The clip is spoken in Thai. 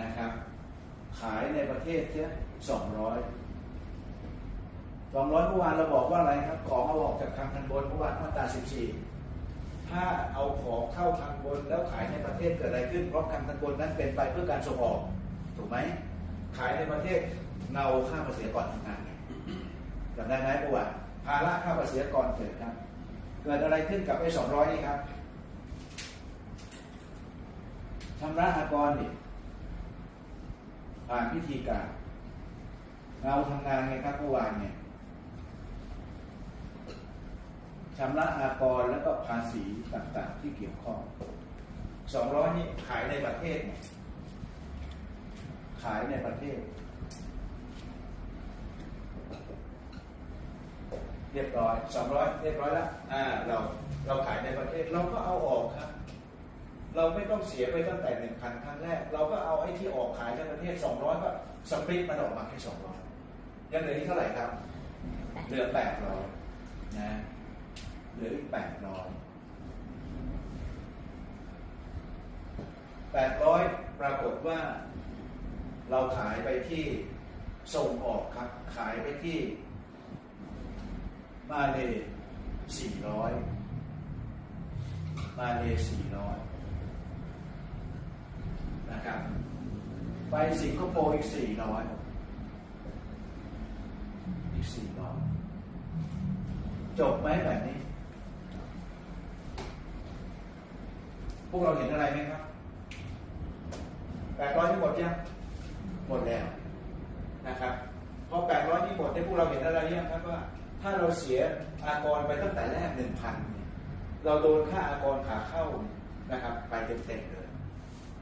นะครับ ขายในประเทศเช่สองร้อยสองร้อยเมื่อวานเราบอกว่าอะไรครับ ของเอาออกจากทางทันบนเมื่อวานมาตราสิบสี่ถ้าเอาของเข้าทางบนแล้วขายในประเทศเกิดอะไรขึ้น เพราะทางทันบนนั้นเป็นไปเพื่อการส่งออก ถูกไหม ขายในประเทศเงาค่าภาษีก่อนทำงานจำได้ไหมเมื่อวานภาระค่าภาษีก่อนเกิดครับเกิดอะไรขึ้นกับไอ้สองร้อยนี่ครับชำระอากรนี่ ผ่านพิธีการเงาทำงานไงครับเมื่อวานเนี่ยชำระอากรแล้วก็ภาษีต่างๆ ที่เกี่ยวข้องสองร้อยนี่ขายในประเทศเนี่ยขายในประเทศ เรียบร้อยสองร้อยเรียบร้อยแล้วอ่าเราเราขายในประเทศเราก็เอาออกครับ เราไม่ต้องเสียไปตั้งแต่หนึ่งพันครั้งแรก เราก็เอาไอ้ที่ออกขายในประเทศสองร้อยก็สปริตมันออกมาแค่สองร้อยยังเหลืออีกเท่าไหร่ครับ เหลือแปดร้อยนะเหลืออีกแปดร้อยแปดร้อยปรากฏว่าเราขายไปที่ส่งออกครับ ขายไปที่มาเลสี่ร้อยมาเลสี่ร้อยนะครับ ไปสิงคโปร์อีกสี่ร้อยอีกสี่ร้อยจบไหมแบบนี้ พวกเราเห็นอะไรไหมครับแปดร้อยที่หมดยังหมดแล้วนะครับพอแปดร้อยที่หมดเนี่ยพวกเราเห็นอะไรยังครับว่า ถ้าเราเสียอากรไปตั้งแต่แรกหนึ่งพันเราโดนค่าอากรขาเข้านะครับ ไปเต็มๆเลย